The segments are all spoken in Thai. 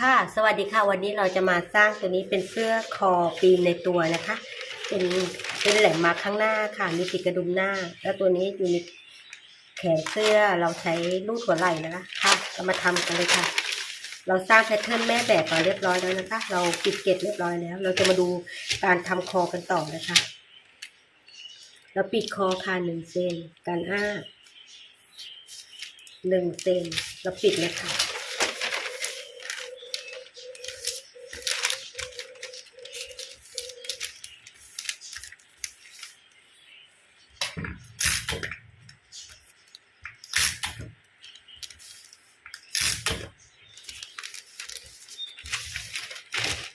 ค่ะ สวัสดีค่ะ วันนี้เราจะมาสร้างตัวนี้เป็นเสื้อคอปีนในตัวนะคะ เป็นเป็นแหลมมาข้างหน้าค่ะ มีติดกระดุมหน้า แล้วตัวนี้อยู่ในแขนเสื้อเราใช้ลูกหัวไหล่นะคะ ค่ะเรามาทำกันเลยค่ะ เราสร้างแพทเทิร์นแม่แบบมาเรียบร้อยแล้วนะคะ เราปิดเก็บเรียบร้อยแล้ว เราจะมาดูการทำคอกันต่อนะคะ เราปิดคอค่ะหนึ่งเซนการอ้าหนึ่งเซนเราปิดเลยค่ะ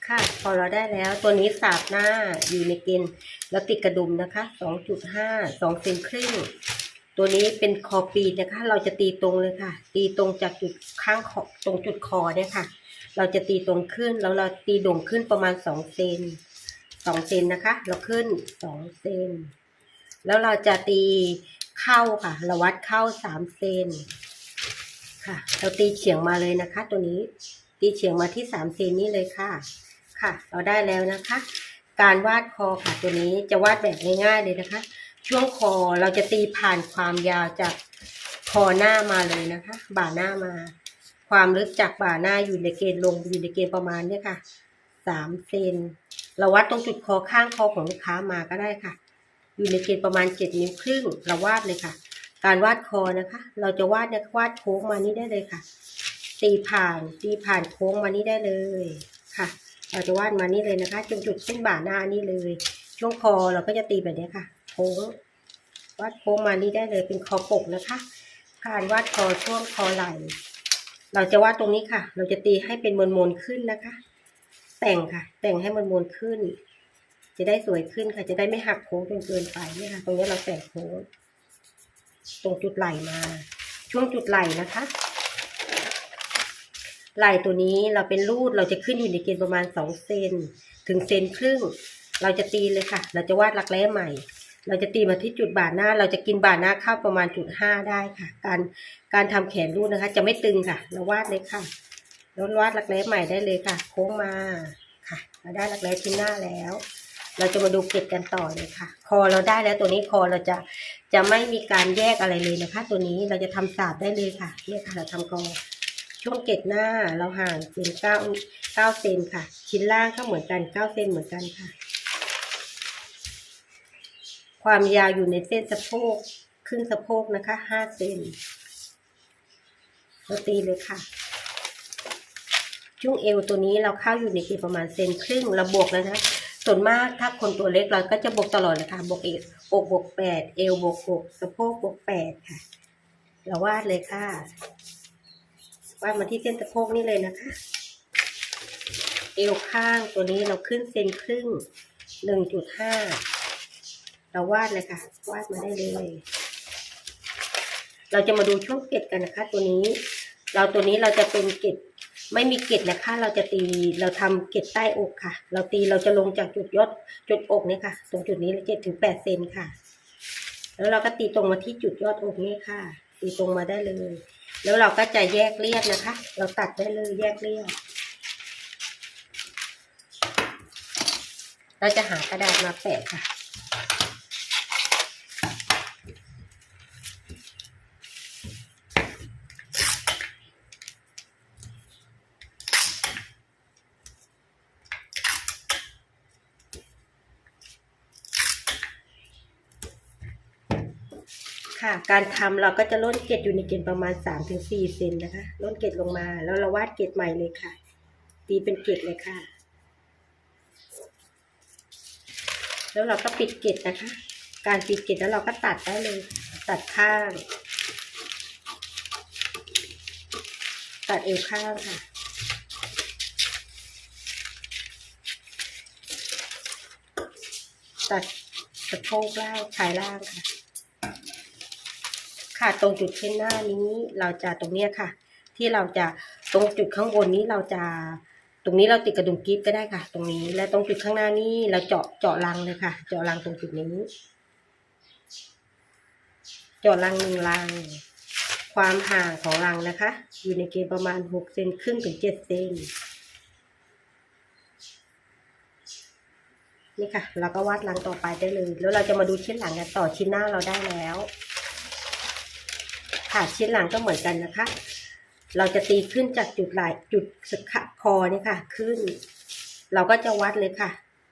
ค่ะ พอเราได้แล้วตัวนี้สาบหน้าอยู่ในเกณฑ์แล้วติดกระดุมนะคะ 2.5 2เซนครึ่ง ตัวนี้เป็นคอปีนนะคะ เราจะตีตรงเลยค่ะ ตีตรงจากจุดข้างคอตรงจุดคอเนี่ยค่ะ เราจะตีตรงขึ้นแล้วเราตีโด่งขึ้นประมาณ2เซน2เซนนะคะ เราขึ้น2เซนแล้วเราจะตีเข้าค่ะ เราวัดเข้า3เซนค่ะ เราตีเฉียงมาเลยนะคะ ตัวนี้ตีเฉียงมาที่3เซนนี้เลยค่ะ ค่ะ เราได้แล้วนะคะ การวาดคอค่ะตัวนี้จะวาดแบบง่ายๆเลยนะคะ ช่วงคอเราจะตีผ่านความยาวจากคอหน้ามาเลยนะคะ บ่าหน้ามา ความลึกจากบ่าหน้าอยู่ในเกณฑ์ลงอยู่ในเกณฑ์ประมาณเนี้ยค่ะสามเซนเราวัดตรงจุดคอข้างคอของลูกค้ามาก็ได้ค่ะ อยู่ในเกณฑ์ประมาณเจ็ดนิ้วครึ่งเราวาดเลยค่ะ การวาดคอนะคะ เราจะวาดเนี่ยวาดโค้งมานี้ได้เลยค่ะ ตีผ่านตีผ่านโค้งมานี้ได้เลยค่ะ เราจะวาดมานี่เลยนะคะจนจุดเส้นบ่าหน้านี่เลยช่วงคอเราก็จะตีแบบนี้ค่ะโค้งวาดโค้งมานี่ได้เลยเป็นคอปกนะคะ การวาดคอช่วงคอไหล่เราจะวาดตรงนี้ค่ะ เราจะตีให้เป็นมนมนๆขึ้นนะคะ แต่งค่ะ แต่งให้มันมนขึ้น จะได้สวยขึ้นค่ะ จะได้ไม่หักโค้งจนเกินไปเนี่ยค่ะ ตรงนี้เราแต่งโค้งตรงจุดไหล่มา ช่วงจุดไหล่นะคะ ไหล่ตัวนี้เราเป็นรูดเราจะขึ้นอยู่ในเกณฑ์ประมาณสองเซนถึงเซนครึ่ง เราจะตีเลยค่ะ เราจะวาดรักแร้ใหม่ เราจะตีมาที่จุดบ่าหน้า เราจะกินบ่าหน้าเข้าประมาณจุดห้าได้ค่ะ การการทำแขนรูดนะคะ จะไม่ตึงค่ะ เราวาดเลยค่ะแล้ววาดรักแร้ใหม่ได้เลยค่ะ โค้งมาค่ะ เราได้รักแร้ที่หน้าแล้ว เราจะมาดูเกล็ดกันต่อเลยค่ะ คอเราได้แล้วตัวนี้คอเราจะจะไม่มีการแยกอะไรเลยนะคะ ตัวนี้เราจะทำสาบได้เลยค่ะเนี่ยค่ะเราทำคอ ช่วงเกล็ดหน้าเราห่างเป็นเก้าเก้าเซนค่ะ ชิ้นล่างก็เหมือนกันเก้าเซนเหมือนกันค่ะ ความยาวอยู่ในเส้นสะโพกครึ่งสะโพกนะคะห้าเซนเราตีเลยค่ะช่วงเอวตัวนี้เราเข้าอยู่ในเกณฑ์ประมาณเซนครึ่งเราบวกแล้วนะส่วนมากถ้าคนตัวเล็กเราก็จะบวกตลอดเลยค่ะบวกเอวอกบวกแปดเอวบวกหกสะโพกบวกแปดค่ะ เราวาดเลยค่ะ วาดมาที่เส้นสะโพกนี่เลยนะคะ เอวข้างตัวนี้เราขึ้นเซนครึ่งหนึ่งจุดห้าเราวาดเลยค่ะ วาดมาได้เลย เราจะมาดูช่วงเกล็ดกันนะคะ ตัวนี้ เราตัวนี้เราจะเป็นเกล็ดไม่มีเกล็ดนะคะ เราจะตีเราทำเกล็ดใต้อกค่ะ เราตีเราจะลงจากจุดยอดจุดอกเนี่ยค่ะ ตรงจุดนี้เจ็ดถึงแปดเซนค่ะ แล้วเราก็ตีตรงมาที่จุดยอดอกนี่ค่ะ ตีตรงมาได้เลย แล้วเราก็จะแยกเรียบนะคะ เราตัดได้เลยแยกเรียบเราจะหากระดาษมาแปะค่ะ ค่ะ การทำเราก็จะล้นเกล็ดอยู่ในเกณฑ์ประมาณ3-4ถึงสเซนนะคะล้นเกล็ดลงมา แล้วเราวาดเกล็ดใหม่เลยค่ะ ตีเป็นเกล็ดเลยค่ะ แล้วเราก็ปิดเกล็ดนะคะ การปิดเกล็ดแล้วเราก็ตัดได้เลย ตัดข้าง ตัดเอวข้างค่ะตัดสะโพกล่างชายล่างค่ะ ค่ะตรงจุดเส้นหน้านี้เราจะตรงเนี้ยค่ะ ที่เราจะตรงจุดข้างบนนี้เราจะตรงนี้เราติดกระดุมกิ๊บก็ได้ค่ะ ตรงนี้และตรงจุดข้างหน้านี้เราเจาะเจาะรังเลยค่ะ เจาะรังตรงจุดนี้ เจาะรังหนึ่งรัง ความห่างของรังนะคะ อยู่ในเกณฑ์ประมาณหกเซนครึ่งถึงเจ็ดเซนนี่ค่ะเราก็วาดรังต่อไปได้เลย แล้วเราจะมาดูชิ้นหลังกันต่อชิ้นหน้าเราได้แล้ว ค่ะชิ้นหลังก็เหมือนกันนะคะ เราจะตีขึ้นจากจุดไหล่จุดสะขะคอเนี่ยค่ะ ขึ้น เราก็จะวัดเลยค่ะ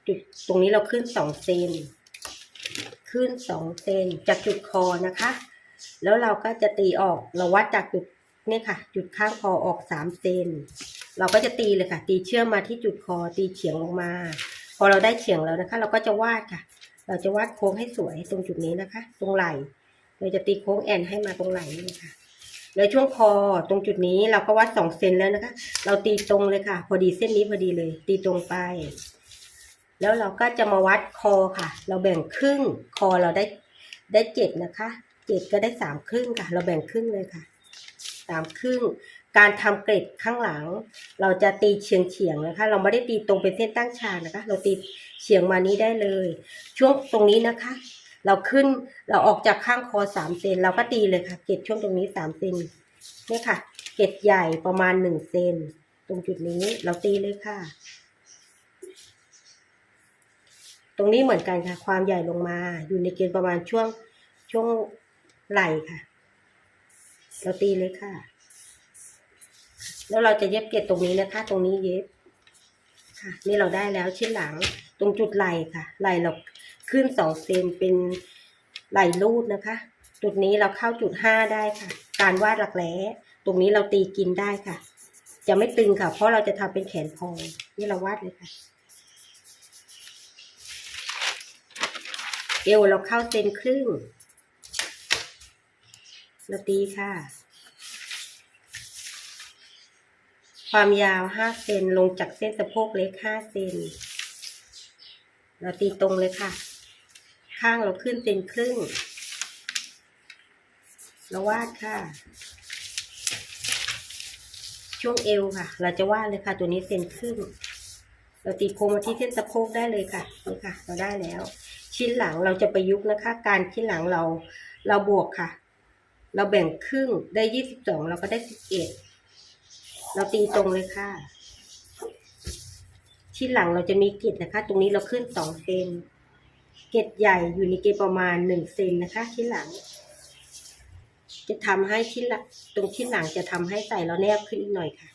จุดตรงนี้เราขึ้นสองเซนขึ้นสองเซนจากจุดคอนะคะ แล้วเราก็จะตีออกเราวัดจากจุดนี่ค่ะ จุดข้างคอออกสามเซนเราก็จะตีเลยค่ะ ตีเชื่อมมาที่จุดคอตีเฉียงลงมา พอเราได้เฉียงแล้วนะคะ เราก็จะวาดค่ะ เราจะวาดโค้งให้สวยตรงจุดนี้นะคะ ตรงไหล่ เราจะตีโค้งแอนให้มาตรงไหล่นี่ค่ะแล้วช่วงคอตรงจุดนี้เราก็วัดสองเซนแล้วนะคะ เราตีตรงเลยค่ะ พอดีเส้นนี้พอดีเลย ตีตรงไป แล้วเราก็จะมาวัดคอค่ะ เราแบ่งครึ่งคอเราได้ได้เจ็ดนะคะเจ็ดก็ได้สามครึ่งค่ะ เราแบ่งครึ่งเลยค่ะสามครึ่ง การทำเกร็ดข้างหลัง เราจะตีเฉียงเฉียงๆนะคะ เราไม่ได้ตีตรงเป็นเส้นตั้งฉากนะคะ เราตีเฉียงมานี้ได้เลย ช่วงตรงนี้นะคะ เราขึ้นเราออกจากข้างคอสามเซนเราก็ตีเลยค่ะ เกร็ดช่วงตรงนี้สามเซนนี่ค่ะ เกร็ดใหญ่ประมาณหนึ่งเซนตรงจุดนี้เราตีเลยค่ะ ตรงนี้เหมือนกันค่ะ ความใหญ่ลงมา อยู่ในเกณฑ์ประมาณช่วงช่วงไหล่ค่ะ เราตีเลยค่ะ แล้วเราจะเย็บเกล็ดตรงนี้นะคะ ตรงนี้เย็บค่ะ นี่เราได้แล้วชิ้นหลังตรงจุดไหล่ค่ะ ไหล่เรา ขึ้นสองเซนเป็นไหล่รูดนะคะ จุดนี้เราเข้าจุดห้าได้ค่ะ การวาดหลักแร้ตรงนี้เราตีกินได้ค่ะ จะไม่ตึงค่ะ เพราะเราจะทำเป็นแขนพองนี่เราวาดเลยค่ะ เอวเราเข้าเซนครึ่ง เราตีค่ะ ความยาวห้าเซนลงจากเส้นสะโพกเล็กห้าเซนเราตีตรงเลยค่ะ ข้างเราขึ้นเซนครึ่งเราวาดค่ะ ช่วงเอวค่ะ เราจะวาดเลยค่ะ ตัวนี้เซนครึ่ง เราตีโค้งมาที่เส้นสะโพกได้เลยค่ะ นี่ค่ะ เราได้แล้ว ชิ้นหลังเราจะประยุกต์นะคะ การชิ้นหลังเรา เราบวกค่ะ เราแบ่งครึ่งได้ยี่สิบสองเราก็ได้สิบเอ็ดเราตีตรงเลยค่ะ ชิ้นหลังเราจะมีกล็ดนะคะ ตรงนี้เราขึ้นสองเซน เกล็ดใหญ่อยู่ในเกณฑ์ประมาณหนึ่งเซนนะคะชิ้นหลัง จะทำให้ชิ้นหลังตรงชิ้นหลังจะทำให้ใส่เราแนบขึ้นอีกหน่อยค่ะ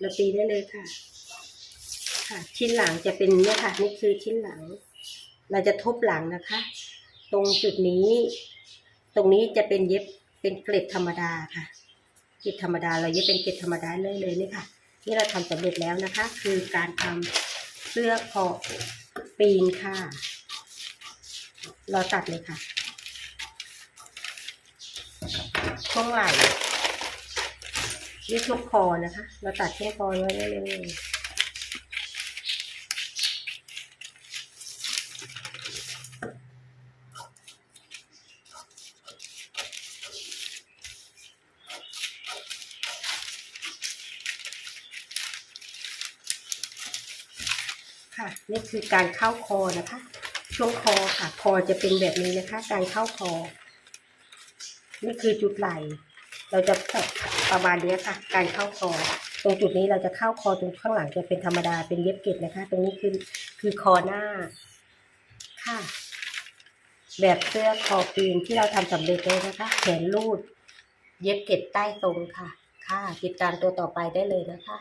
เราตีได้เลยค่ะ ค่ะชิ้นหลังจะเป็นเนี่ยค่ะนี่คือชิ้นหลัง เราจะทบหลังนะคะ ตรงจุดนี้ ตรงนี้จะเป็นเย็บเป็นเกล็ดธรรมดาค่ะเกล็ดธรรมดา เราเย็บเป็นเกล็ดธรรมดาเลยเลยนี่ค่ะ นี่เราทำสำเร็จแล้วนะคะ คือการทำ เสื้อคอปีนค่ะเราตัดเลยค่ะ ช่วงไหล่นี่ช่วงคอนะคะ เราตัดช่วงคอไว้ได้เลย ค่ะ นี่คือการเข้าคอนะคะ ช่วงคอค่ะ คอจะเป็นแบบนี้นะคะ การเข้าคอ นี่คือจุดไหล่เราจะตัดประมาณนี้ค่ะ การเข้าคอ ตรงจุดนี้เราจะเข้าคอตรงข้างหลังจะเป็นธรรมดาเป็นเย็บเกล็ดนะคะ ตรงนี้คือคือคอหน้า ค่ะ แบบเสื้อคอปีนที่เราทำสำเร็จเลยนะคะ แขนรูด เย็บเกล็ดใต้ตรงค่ะ ค่ะ ติดตามตัวต่อไปได้เลยนะคะ